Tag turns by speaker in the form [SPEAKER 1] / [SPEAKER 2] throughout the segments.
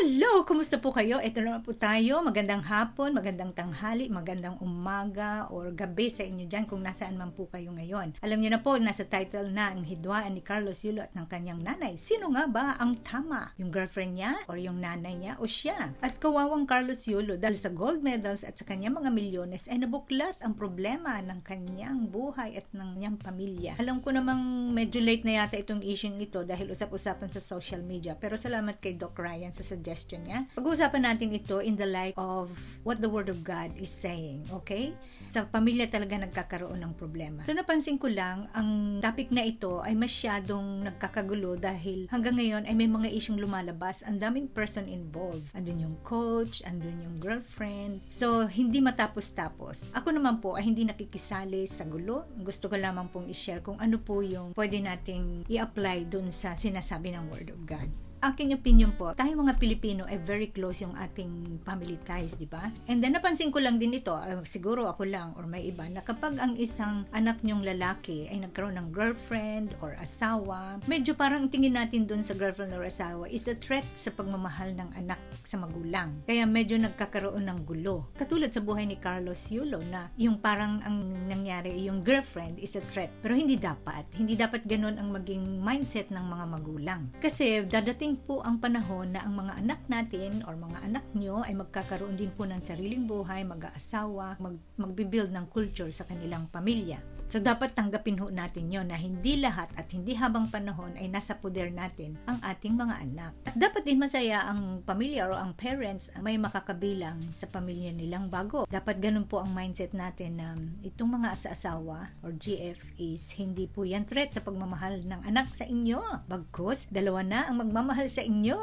[SPEAKER 1] Hello! Kumusta po kayo? Ito naman po tayo. Magandang hapon, magandang tanghali, magandang umaga or gabi sa inyo dyan kung nasaan man po kayo ngayon. Alam niyo na po, nasa title na ang hidwaan ni Carlos Yulo at ng kanyang nanay. Sino nga ba ang tama? Yung girlfriend niya or yung nanay niya o siya? At kawawang Carlos Yulo dahil sa gold medals at sa kanyang mga milyones ay nabuklat ang problema ng kanyang buhay at ng kanyang pamilya. Alam ko namang medyo late na yata itong issue ito dahil usap-usapan sa social media. Pero salamat kay Doc Ryan sa suggestion niya. Pag-uusapan natin ito in the light of what the Word of God is saying, okay? Sa pamilya talaga nagkakaroon ng problema. So napansin ko lang, ang topic na ito ay masyadong nagkakagulo dahil hanggang ngayon ay may mga isyong lumalabas. Ang daming person involved. Andun yung coach, andun yung girlfriend. So, hindi matapos-tapos. Ako naman po ay hindi nakikisali sa gulo. Gusto ko lamang pong i-share kung ano po yung pwede nating i-apply dun sa sinasabi ng Word of God aking opinion po, tayo mga Pilipino ay very close yung ating family ties, di ba? And then napansin ko lang din ito, uh, siguro ako lang or may iba, na kapag ang isang anak nyong lalaki ay nagkaroon ng girlfriend or asawa, medyo parang tingin natin dun sa girlfriend or asawa is a threat sa pagmamahal ng anak sa magulang. Kaya medyo nagkakaroon ng gulo. Katulad sa buhay ni Carlos Yulo na yung parang ang nangyari, yung girlfriend is a threat. Pero hindi dapat. Hindi dapat ganun ang maging mindset ng mga magulang. Kasi dadating darating po ang panahon na ang mga anak natin or mga anak nyo ay magkakaroon din po ng sariling buhay, mag-aasawa, mag- magbibuild ng culture sa kanilang pamilya. So dapat tanggapin ho natin yon na hindi lahat at hindi habang panahon ay nasa poder natin ang ating mga anak. At dapat din masaya ang pamilya o ang parents may makakabilang sa pamilya nilang bago. Dapat ganun po ang mindset natin na itong mga asa-asawa or GF is hindi po yan threat sa pagmamahal ng anak sa inyo. Bagkus, dalawa na ang magmamahal sa inyo.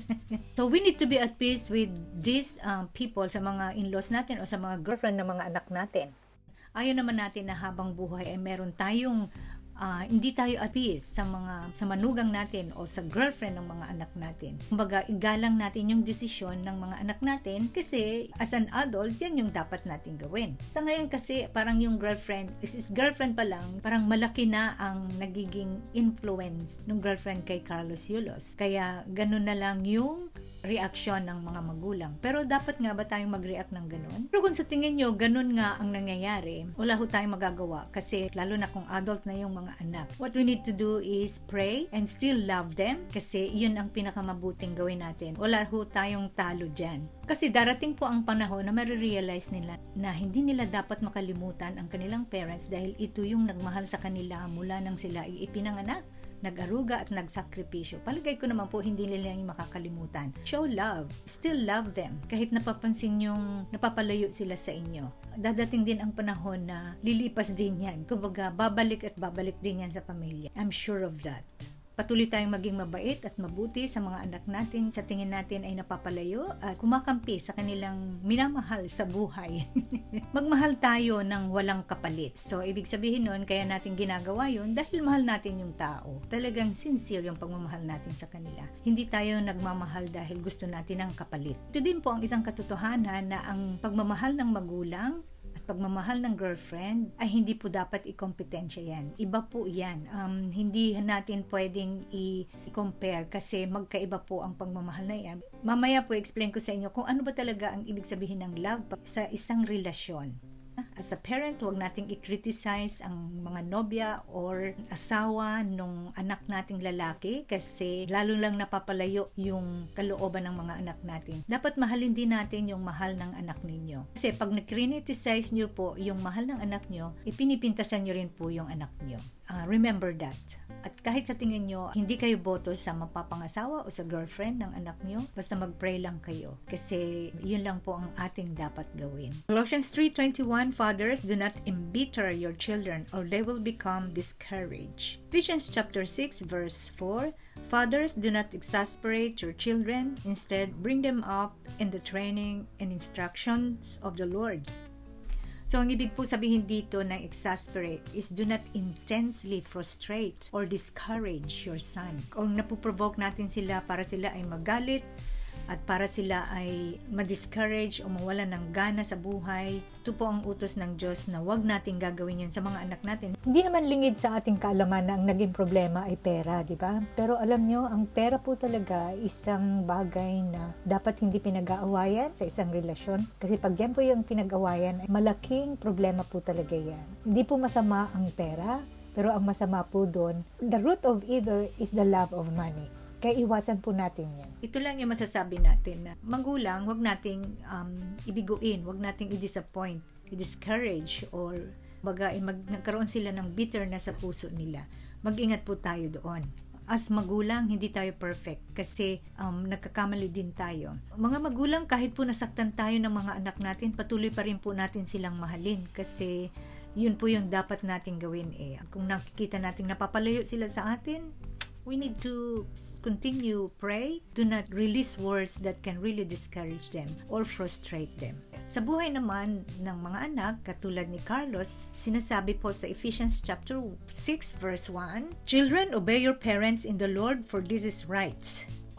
[SPEAKER 1] so we need to be at peace with these um, people sa mga in-laws natin o sa mga girlfriend ng mga anak natin ayaw naman natin na habang buhay ay meron tayong uh, hindi tayo apis sa mga sa manugang natin o sa girlfriend ng mga anak natin. Kumbaga, igalang natin yung desisyon ng mga anak natin kasi as an adult, yan yung dapat natin gawin. Sa ngayon kasi, parang yung girlfriend, is, is girlfriend pa lang, parang malaki na ang nagiging influence ng girlfriend kay Carlos Yulos. Kaya, ganun na lang yung reaksyon ng mga magulang. Pero dapat nga ba tayong mag-react ng ganun? Pero kung sa tingin nyo, ganun nga ang nangyayari, wala ho tayong magagawa kasi lalo na kung adult na yung mga anak. What we need to do is pray and still love them kasi yun ang pinakamabuting gawin natin. Wala ho tayong talo dyan. Kasi darating po ang panahon na marirealize nila na hindi nila dapat makalimutan ang kanilang parents dahil ito yung nagmahal sa kanila mula nang sila ipinanganak nag-aruga at nagsakripisyo. Palagay ko naman po hindi nila yung makakalimutan. Show love. Still love them. Kahit napapansin yung napapalayo sila sa inyo. Dadating din ang panahon na lilipas din yan. Kumbaga, babalik at babalik din yan sa pamilya. I'm sure of that. Patuloy tayong maging mabait at mabuti sa mga anak natin sa tingin natin ay napapalayo at kumakampi sa kanilang minamahal sa buhay. Magmahal tayo ng walang kapalit. So, ibig sabihin nun, kaya natin ginagawa yun dahil mahal natin yung tao. Talagang sincere yung pagmamahal natin sa kanila. Hindi tayo nagmamahal dahil gusto natin ng kapalit. Ito din po ang isang katotohanan na ang pagmamahal ng magulang pagmamahal ng girlfriend ay hindi po dapat ikompetensya yan. Iba po yan. Um, hindi natin pwedeng i-compare kasi magkaiba po ang pagmamahal na yan. Mamaya po explain ko sa inyo kung ano ba talaga ang ibig sabihin ng love sa isang relasyon. As a parent, huwag nating i-criticize ang mga nobya or asawa nung anak nating lalaki kasi lalo lang napapalayo yung kalooban ng mga anak natin. Dapat mahalin din natin yung mahal ng anak ninyo. Kasi pag na-criticize nyo po yung mahal ng anak nyo, ipinipintasan nyo rin po yung anak nyo. Uh, remember that. At kahit sa tingin nyo, hindi kayo boto sa mapapangasawa o sa girlfriend ng anak nyo, basta mag-pray lang kayo. Kasi yun lang po ang ating dapat gawin. Colossians 3.21, Fathers, do not embitter your children or they will become discouraged. Ephesians chapter 6 verse 4, Fathers, do not exasperate your children. Instead, bring them up in the training and instructions of the Lord. So, ang ibig po sabihin dito ng exasperate is do not intensely frustrate or discourage your son. Kung napuprovoke natin sila para sila ay magalit, at para sila ay ma-discourage o mawala ng gana sa buhay. Ito po ang utos ng Diyos na wag nating gagawin yun sa mga anak natin. Hindi naman lingid sa ating kaalaman na ang naging problema ay pera, di ba? Pero alam nyo, ang pera po talaga isang bagay na dapat hindi pinag-aawayan sa isang relasyon. Kasi pag yan po yung pinag-awayan, malaking problema po talaga yan. Hindi po masama ang pera, pero ang masama po doon, the root of either is the love of money. Kaya iwasan po natin yan. Ito lang yung masasabi natin na magulang, wag nating um, ibiguin, wag nating i-disappoint, i-discourage, or baga, eh, mag, nagkaroon sila ng bitterness sa puso nila. Mag-ingat po tayo doon. As magulang, hindi tayo perfect kasi um, nagkakamali din tayo. Mga magulang, kahit po nasaktan tayo ng mga anak natin, patuloy pa rin po natin silang mahalin kasi yun po yung dapat natin gawin eh. Kung nakikita natin napapalayo sila sa atin, we need to continue pray. Do not release words that can really discourage them or frustrate them. Sa buhay naman ng mga anak, katulad ni Carlos, sinasabi po sa Ephesians chapter 6 verse 1, Children, obey your parents in the Lord for this is right.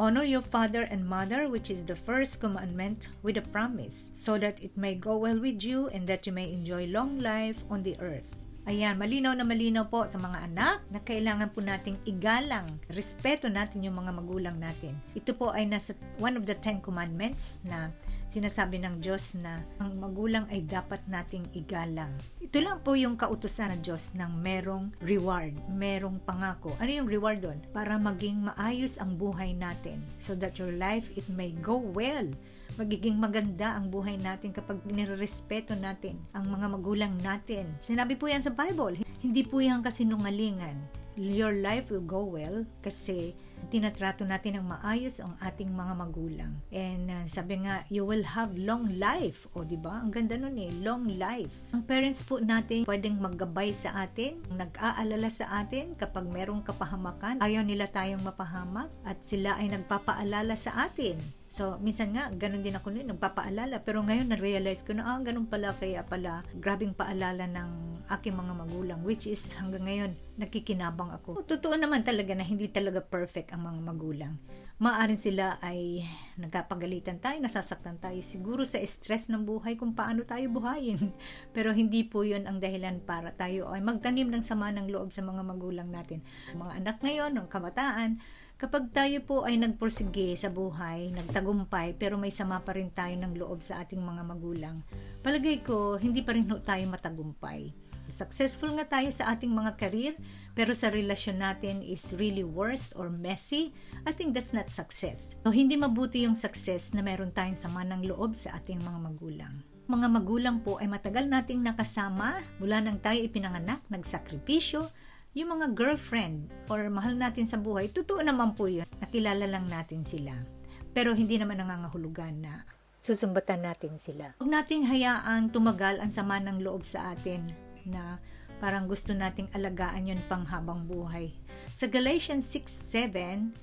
[SPEAKER 1] Honor your father and mother, which is the first commandment with a promise, so that it may go well with you and that you may enjoy long life on the earth. Ayan, malinaw na malinaw po sa mga anak na kailangan po nating igalang, respeto natin yung mga magulang natin. Ito po ay nasa one of the Ten Commandments na sinasabi ng Diyos na ang magulang ay dapat nating igalang. Ito lang po yung kautusan ng Diyos ng merong reward, merong pangako. Ano yung reward doon? Para maging maayos ang buhay natin so that your life it may go well magiging maganda ang buhay natin kapag nirerespeto natin ang mga magulang natin. Sinabi po yan sa Bible. Hindi po yan kasinungalingan. Your life will go well kasi tinatrato natin ng maayos ang ating mga magulang. And uh, sabi nga, you will have long life. O, di ba? Ang ganda nun eh, long life. Ang parents po natin pwedeng maggabay sa atin, nag-aalala sa atin kapag merong kapahamakan. Ayaw nila tayong mapahamak at sila ay nagpapaalala sa atin So, minsan nga, ganun din ako noon, nagpapaalala. Pero ngayon, na-realize ko na, ah, ganun pala, kaya pala, grabing paalala ng aking mga magulang, which is hanggang ngayon, nakikinabang ako. Totoo naman talaga na hindi talaga perfect ang mga magulang. Maaring sila ay nagkapagalitan tayo, nasasaktan tayo, siguro sa stress ng buhay kung paano tayo buhayin. Pero hindi po yun ang dahilan para tayo ay magtanim ng sama ng loob sa mga magulang natin. Mga anak ngayon, ng kabataan, Kapag tayo po ay nagpursige sa buhay, nagtagumpay, pero may sama pa rin tayo ng loob sa ating mga magulang, palagay ko, hindi pa rin tayo matagumpay. Successful nga tayo sa ating mga career, pero sa relasyon natin is really worse or messy, I think that's not success. So, hindi mabuti yung success na meron tayong sama ng loob sa ating mga magulang mga magulang po ay matagal nating nakasama mula nang tayo ipinanganak, nagsakripisyo, yung mga girlfriend or mahal natin sa buhay, totoo naman po yun. Nakilala lang natin sila. Pero hindi naman nangangahulugan na susumbatan natin sila. Huwag nating hayaan tumagal ang sama ng loob sa atin na parang gusto nating alagaan yun pang habang buhay. Sa Galatians 6.7,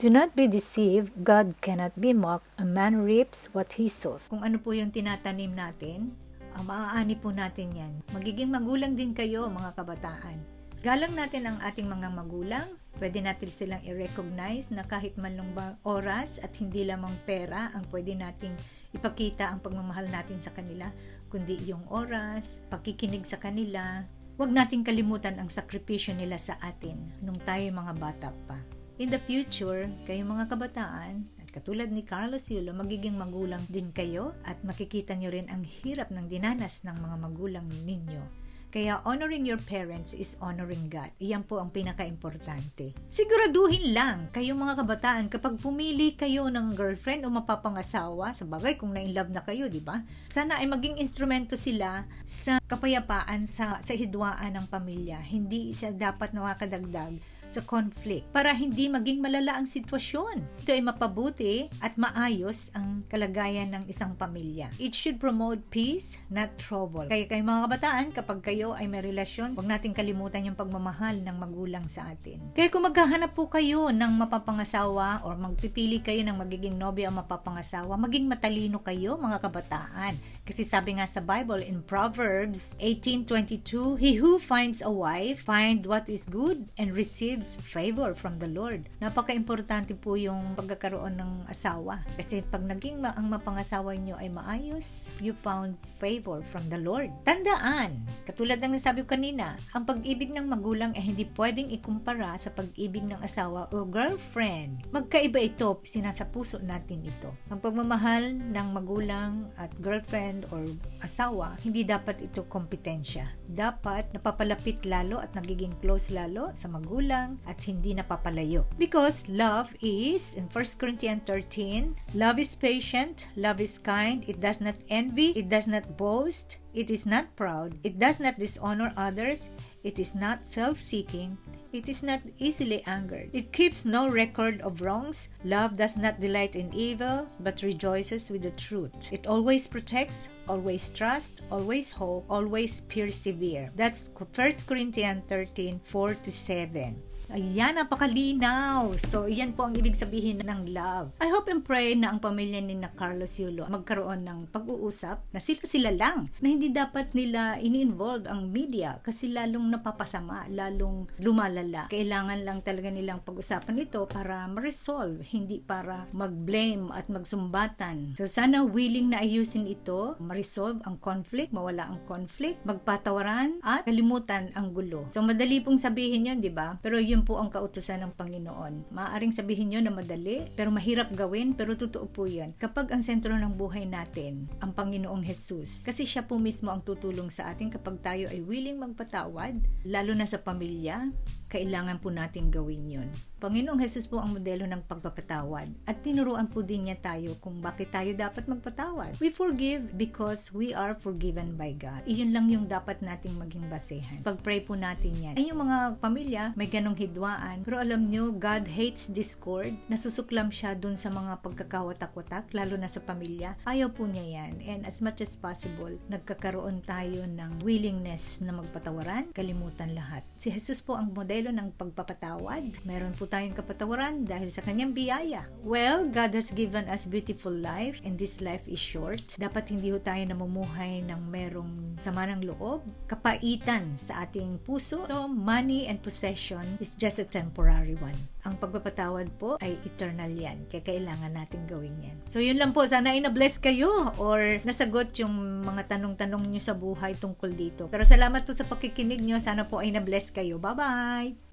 [SPEAKER 1] Do not be deceived, God cannot be mocked. A man reaps what he sows. Kung ano po yung tinatanim natin, ang maaani po natin yan. Magiging magulang din kayo, mga kabataan. Galang natin ang ating mga magulang. Pwede natin silang i-recognize na kahit man lang oras at hindi lamang pera ang pwede nating ipakita ang pagmamahal natin sa kanila, kundi yung oras, pakikinig sa kanila. Huwag nating kalimutan ang sakripisyo nila sa atin nung tayo mga bata pa. In the future, kayong mga kabataan, at katulad ni Carlos Yulo, magiging magulang din kayo at makikita nyo rin ang hirap ng dinanas ng mga magulang ninyo kaya honoring your parents is honoring God. Iyan po ang pinaka-importante. Siguraduhin lang kayong mga kabataan kapag pumili kayo ng girlfriend o mapapangasawa, sa bagay kung na-inlove na kayo, di ba? Sana ay maging instrumento sila sa kapayapaan sa sa hidwaan ng pamilya. Hindi siya dapat nakakadagdag sa conflict para hindi maging malala ang sitwasyon. Ito ay mapabuti at maayos ang kalagayan ng isang pamilya. It should promote peace, not trouble. Kaya kayo mga kabataan, kapag kayo ay may relasyon, huwag natin kalimutan yung pagmamahal ng magulang sa atin. Kaya kung maghahanap po kayo ng mapapangasawa or magpipili kayo ng magiging nobya o mapapangasawa, maging matalino kayo mga kabataan. Kasi sabi nga sa Bible in Proverbs 18:22, He who finds a wife find what is good and receive receives favor from the Lord. Napaka-importante po yung pagkakaroon ng asawa. Kasi pag naging ma- ang mapangasawa nyo ay maayos, you found favor from the Lord. Tandaan, katulad ng nasabi ko kanina, ang pag-ibig ng magulang ay hindi pwedeng ikumpara sa pag-ibig ng asawa o girlfriend. Magkaiba ito, sinasa puso natin ito. Ang pagmamahal ng magulang at girlfriend or asawa, hindi dapat ito kompetensya. Dapat napapalapit lalo at nagiging close lalo sa magulang at hindi napapalayo. Because love is, in 1 Corinthians 13, love is patient, love is kind, it does not envy, it does not boast, it is not proud, it does not dishonor others, it is not self-seeking, It is not easily angered. It keeps no record of wrongs. Love does not delight in evil, but rejoices with the truth. It always protects, always trusts, always hope, always persevere. That's 1 Corinthians 13, 4 to 7. Ayan, napakalinaw. So, iyan po ang ibig sabihin ng love. I hope and pray na ang pamilya ni na Carlos Yulo magkaroon ng pag-uusap na sila-sila lang, na hindi dapat nila ini-involve ang media kasi lalong napapasama, lalong lumalala. Kailangan lang talaga nilang pag-usapan ito para ma-resolve, hindi para mag-blame at magsumbatan. So, sana willing na ayusin ito, ma-resolve ang conflict, mawala ang conflict, magpatawaran at kalimutan ang gulo. So, madali pong sabihin yun, di ba? Pero yun po ang kautusan ng Panginoon. Maaring sabihin nyo na madali, pero mahirap gawin, pero totoo po yan. Kapag ang sentro ng buhay natin, ang Panginoong Jesus, kasi siya po mismo ang tutulong sa atin kapag tayo ay willing magpatawad, lalo na sa pamilya, kailangan po natin gawin yun. Panginoong Jesus po ang modelo ng pagpapatawad at tinuruan po din niya tayo kung bakit tayo dapat magpatawad. We forgive because we are forgiven by God. Iyon lang yung dapat nating maging basehan. Pag-pray po natin yan. Ay yung mga pamilya, may ganong hidwaan. Pero alam nyo, God hates discord. Nasusuklam siya dun sa mga pagkakawatak-watak, lalo na sa pamilya. Ayaw po niya yan. And as much as possible, nagkakaroon tayo ng willingness na magpatawaran, kalimutan lahat. Si Jesus po ang modelo ng pagpapatawad. Meron po tayong kapatawaran dahil sa kanyang biyaya. Well, God has given us beautiful life and this life is short. Dapat hindi ho tayo namumuhay ng merong sama ng loob, kapaitan sa ating puso. So, money and possession is just a temporary one. Ang pagpapatawad po ay eternal yan. Kaya kailangan natin gawin yan. So, yun lang po. Sana ay na-bless kayo or nasagot yung mga tanong-tanong nyo sa buhay tungkol dito. Pero salamat po sa pakikinig nyo. Sana po ay na-bless kayo. Bye-bye!